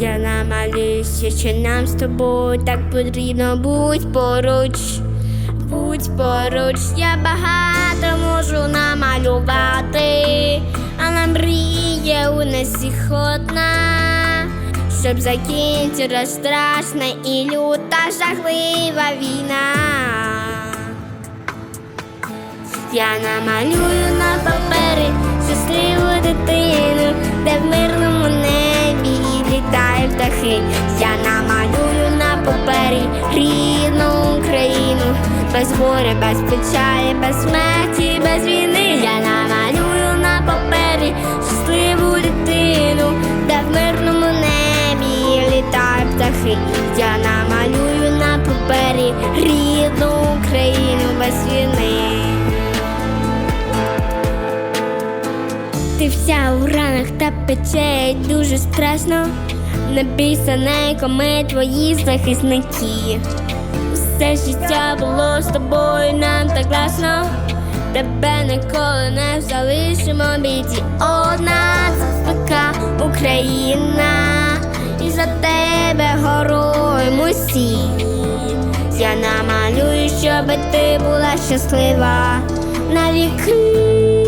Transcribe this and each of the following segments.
Я намалюю все, що нам з тобою так потрібно. Будь поруч, будь поруч, я багато можу намалювати, але мрія у нас одна, щоб закінчилась страшна і люта жахлива війна. Я намалюю на папері птахи. Я намалюю на папері рідну Україну, без горя, без печалі, без смерті, без війни. Я намалюю на папері щасливу дитину, де в мирному небі літають птахи. Я намалюю на папері рідну Україну без війни. Ти вся у ранах та пече дуже страшно. Не бійся, ненько, ми твої захисники. Все життя було з тобою, нам так класно. Тебе ніколи не залишимо біді. Одна така Україна, і за тебе героїм усі. Я намалюю, щоб ти була щаслива навіки.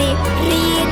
รีรี